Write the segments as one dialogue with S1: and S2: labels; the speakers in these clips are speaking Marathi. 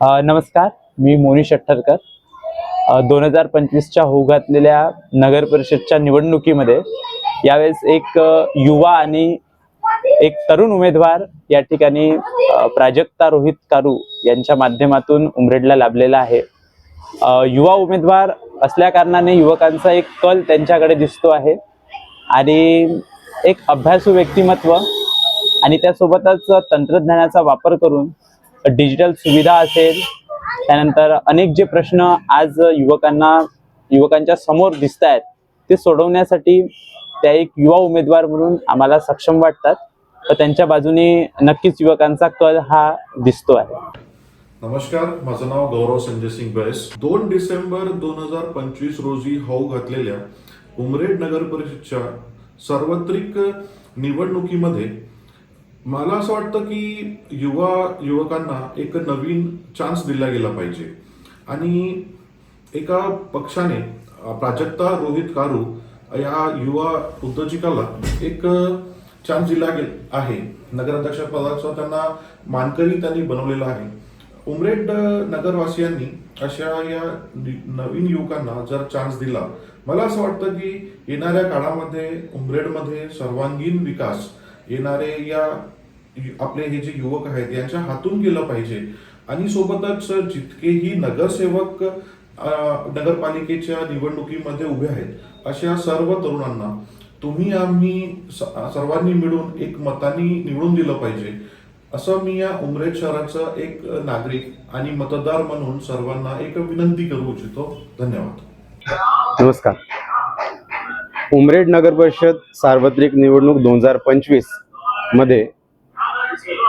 S1: नमस्कार मी मोनी शट्टरकर. दोन हजार पंचवीसच्या होऊ घातलेल्या नगर परिषदच्या निवडणुकीमध्ये यावेळेस एक युवा आणि एक तरुण उमेदवार या ठिकाणी प्राजक्ता रोहित कारू यांच्या माध्यमातून उमरेडला लाभलेला आहे. युवा उमेदवार असल्या कारणाने युवकांचा एक कल त्यांच्याकडे दिसतो आहे आणि एक अभ्यासू व्यक्तिमत्व आणि त्यासोबतच तंत्रज्ञानाचा वापर करून डिजिटल सुविधा असेल त्यानंतर अनेक जे प्रश्न आज युवकांना युवकांच्या समोर दिसत आहेत ते सोडवण्यासाठी त्या एक युवा उमेदवार म्हणून आम्हाला सक्षम वाटतात. तर त्यांच्या बाजूने नक्कीच युवकांचा कल हा दिसतो आहे.
S2: नमस्कार माझं नाव गौरव संजय सिंग बैस. दोन डिसेंबर दोन हजार पंचवीस रोजी होऊ घातलेल्या उमरेड नगर परिषदच्या सार्वत्रिक निवडणुकीमध्ये मला असं वाटतं की युवा युवकांना एक नवीन चान्स दिला गेला पाहिजे. आणि एका पक्षाने प्राजक्ता रोहित कारू या युवा उद्योजिकाला एक चान्स दिला गेला आहे. नगराध्यक्षपदाचा त्यांना मानकरी त्यांनी बनवलेला आहे. उमरेड नगरवासियांनी अशा या नवीन युवकांना जर चान्स दिला मला असं वाटतं की येणाऱ्या काळामध्ये उमरेडमध्ये सर्वांगीण विकास येणारे या आपले हे जे युवक आहेत यांच्या हातून गेलं पाहिजे. आणि सोबतच जितकेही नगरसेवक नगरपालिकेच्या निवडणुकीमध्ये उभे आहेत अशा सर्व तरुणांना तुम्ही आम्ही सर्वांनी मिळून एक मतानी निवडून दिलं पाहिजे. असं मी या उमरेड शहराचा एक नागरिक आणि मतदार म्हणून सर्वांना एक विनंती करू इच्छितो. धन्यवाद.
S3: नमस्कार. उमरेड नगर परिषद सार्वत्रिक निवडणूक दोन हजार पंचवीसमध्ये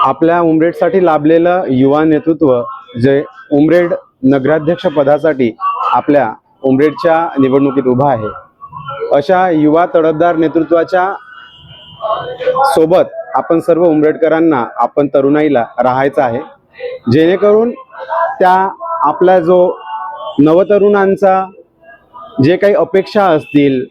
S3: आपल्या उमरेडसाठी लाभलेलं युवा नेतृत्व जे उमरेड नगराध्यक्ष पदासाठी आपल्या उमरेडच्या निवडणुकीत उभा आहे. अशा युवा तडफदार नेतृत्वाच्या सोबत आपण सर्व उमरेडकरांना आपण तरुणाईला राहायचं आहे. जेणेकरून त्या आपला जो नवतरुणांचा जे काही अपेक्षा असतील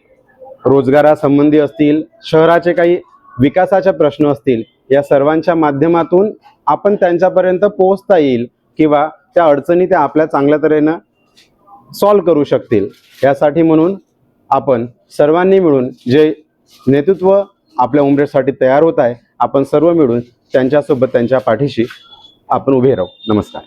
S3: रोजगारासंबंधी असतील शहराचे काही विकासाचे प्रश्न असतील या सर्वांच्या माध्यमातून आपण त्यांच्यापर्यंत पोहोचता येईल किंवा त्या अडचणी त्या आपल्या चांगल्या तऱ्हेनं सॉल्व करू शकतील. यासाठी म्हणून आपण सर्वांनी मिळून जे नेतृत्व आपल्या उमरेसाठी तयार होत आहे आपण सर्व मिळून त्यांच्यासोबत त्यांच्या पाठीशी आपण उभे राहू. नमस्कार.